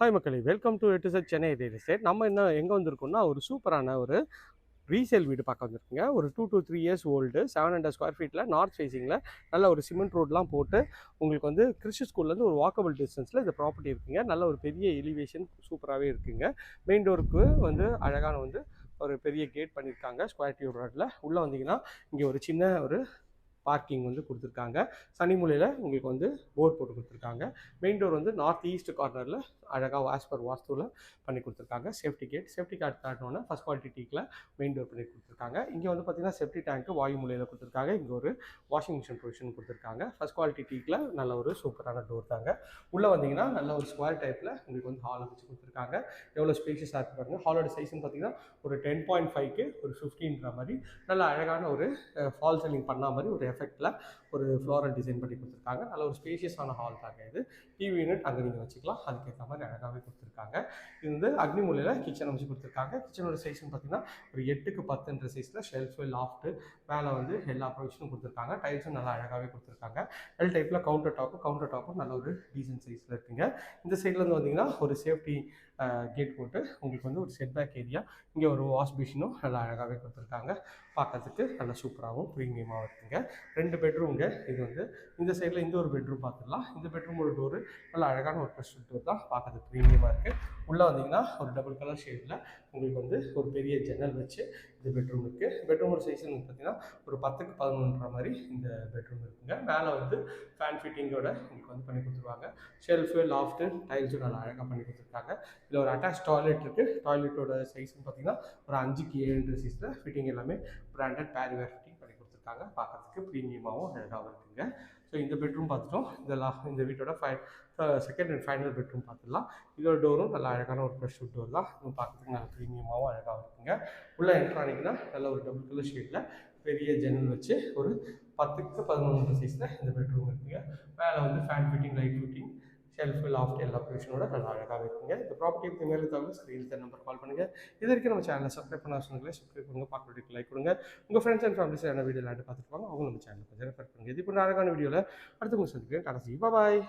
Hi மக்களே. Welcome to எட்டு sir Chennai real estate நம்ம என்ன எங்கே வந்திருக்கோம்னா ஒரு சூப்பரான ஒரு ரீசேல் வீடு பார்க்க வந்திருக்கீங்க. ஒரு two to three years old seven hundred square ஃபீட்டில் நார்த் ஃபேஸிங்கில் நல்ல ஒரு சிமெண்ட் ரோட்லாம் போட்டு உங்களுக்கு வந்து கிறிஸ்டி ஸ்கூல்லேருந்து ஒரு வாக்கபிள் டிஸ்டன்ஸில் இந்த ப்ராப்பர்ட்டி இருக்குங்க. நல்ல ஒரு பெரிய எலிவேஷன் சூப்பராகவே இருக்குங்க. மெயின் டோருக்கு வந்து அழகான வந்து ஒரு பெரிய கேட் பண்ணியிருக்காங்க ஸ்கொயர் டியூப் ரோட்டில் உள்ளே வந்தீங்கன்னா இங்கே ஒரு சின்ன ஒரு பார்க்கிங் வந்து கொடுத்துருக்காங்க. சனிமூலையில் உங்களுக்கு வந்து போர்ட் போட்டு கொடுத்துருக்காங்க. மெயின் டோர் வந்து நார்த் ஈஸ்ட் கார்னரில் அழகாக ஆஸ் பர் வாஸ்துவில் பண்ணி கொடுத்துருக்காங்க. சேஃப்டி கேட் சேஃப்டி கார்டு காட்டினோன்னா ஃபஸ்ட் குவாலிட்டி டீக்கில் மெயின் டோர் பண்ணி கொடுத்துருக்காங்க. இங்கே வந்து பார்த்தீங்கன்னா சேஃப்டி டேங்க்கு வாயு மூலையில் கொடுத்துருக்காங்க. இங்கே ஒரு வாஷிங் மிஷின் ப்ரொவிஷன் கொடுத்துருக்காங்க. ஃபஸ்ட் குவாலிட்டி டீக்கில் நல்ல ஒரு சூப்பரான டோர் தாங்க. உள்ளே வந்தீங்கன்னா நல்ல ஒரு ஸ்கொயர் டைப்பில் உங்களுக்கு வந்து ஹால் வச்சு கொடுத்துருக்காங்க. எவ்வளோ ஸ்பேஷியஸாக இருக்கு பாருங்கள் ஹாலோட சைஸ்னு பார்த்தீங்கன்னா ஒரு டென் பாயிண்ட் ஃபைவ்க்கு ஒரு ஃபிஃப்டின்ற மாதிரி நல்ல அழகான ஒரு ஃபால் செல்லிங் பண்ண மாதிரி ஒரு எஃப் எஃபெக்டில் ஒரு ஃப்ளோரல் டிசைன் பண்ணி கொடுத்துருக்காங்க. நல்ல ஒரு ஸ்பேஷியஸான ஹால் தாங்க இது. டிவி யூனிட் அங்கே நீங்கள் வச்சுக்கலாம். அதுக்கேற்ற மாதிரி அழகாகவே கொடுத்துருக்காங்க. இது வந்து அக்னி மூலையில் கிச்சன் அமைச்சு கொடுத்துருக்காங்க. கிச்சனோட சைஸ்னு பார்த்தீங்கன்னா ஒரு எட்டுக்கு பத்துன்ற சைஸில் ஷெல்ஃபு லாஃப்ட்டு மேலே வந்து எல்லா ப்ரொவிஷனும் கொடுத்துருக்காங்க. டைல்ஸும் நல்லா அழகாகவே கொடுத்துருக்காங்க. எல் டைப்பில் கவுண்டர் டாப்பு கவுண்டர் டாப்பும் நல்ல ஒரு டீசன்ட் சைஸில் இருக்குங்க. இந்த சைட்லேருந்து வந்தீங்கன்னா ஒரு சேஃப்டி கேட் போட்டு உங்களுக்கு வந்து ஒரு செட்பேக் ஏரியா இங்கே ஒரு வாஷ் மிஷினும் நல்லா அழகாகவே கொடுத்துருக்காங்க. பார்க்கறதுக்கு நல்லா சூப்பராகவும் ப்ரீமியமாகவும் இருக்குங்க. ரெண்டு பெட்ரூம்ங்க. இது வந்து இந்த சைடில் இந்த ஒரு பெட்ரூம் பார்த்துடலாம் இந்த பெட்ரூமோட டோரு நல்லா அழகான ஒரு ப்ரெஷ் டோர் தான். பார்க்கறது ப்ரீமியமாக இருக்குது உள்ளே வந்தீங்கன்னா ஒரு டபுள் கலர் ஷேடில் உங்களுக்கு வந்து ஒரு பெரிய ஜன்னல் வச்சு இந்த பெட்ரூம் இருக்குது பெட்ரூமோட வந்து பார்த்தீங்கன்னா ஒரு பத்துக்கு பதினொன்ற மாதிரி இந்த பெட்ரூம் இருக்குங்க. மேலே வந்து ஃபேன் ஃபிட்டிங்கோட உங்களுக்கு வந்து பண்ணி கொடுத்துருவாங்க. ஷெல்ஃபு லாஃப்ட்டு டைல்ஸும் நல்லா அழகாக பண்ணி கொடுத்துருக்காங்க. இதில் ஒரு அட்டாச் டாய்லெட் இருக்குது டாய்லெட்டோட சைஸ்னு பார்த்தீங்கன்னா ஒரு அஞ்சுக்கு ஏழு சைஸில் ஃபிட்டிங் எல்லாமே பிராண்டட் பேரிவேர் ஃபிட்டிங் கொடுத்துருக்காங்க பார்க்குறதுக்கு ப்ரீமியமாகவும் அழகாகவும் இருக்குங்க. ஸோ இந்த பெட்ரூம் பார்த்துட்டோம். இந்த இந்த வீட்டோட ஃபை செகண்ட் அண்ட் ஃபைனல் பெட்ரூம் பார்த்துடலாம். இதோட டோரும் நல்ல அழகான ஒரு ஃப்ரெஷ் டோர் தான். இது பார்க்குறதுக்கு நல்ல ப்ரீமியமாகவும் அழகாகவும் இருக்குங்க. உள்ளே எலக்ட்ரானிக்னா நல்ல ஒரு டபுள் கலர் ஷேடில் பெரிய ஜன்னல் வச்சு ஒரு பத்துக்கு பதினொன்று சைஸில் இந்த பெட்ரூம் இருக்குங்க. மேலே வந்து fan fitting light fitting shelf loft எல்லா பொசிஷனோட நல்லா அழகாக இருக்குங்க இந்த ப்ராப்பர்ட்டி பற்றி மேலே தவிர ஸ்க்ரீனில் இந்த நம்பர் கால் பண்ணுங்கள் இது வரைக்கும் நம்ம சேனலை சப்ஸ்கிரைப் பண்ண சொன்னீங்களே சப்ஸ்கிரைப் பண்ணுங்க. பார்க்குறதுக்கு லைக் கொடுங்க. உங்கள் ஃப்ரெண்ட்ஸ் அண்ட் ஃபேமிலிஸ் என்ன வீடியோ விளையாட்டு பார்த்துட்டு அவங்க நம்ம சேனல் கொஞ்சம் ரெஃபர் பண்ணுங்கள் இது இப்போ அழகான வீடியோவில் அடுத்து உங்களுக்கு சந்திக்கிறேன். கடைசி பாய்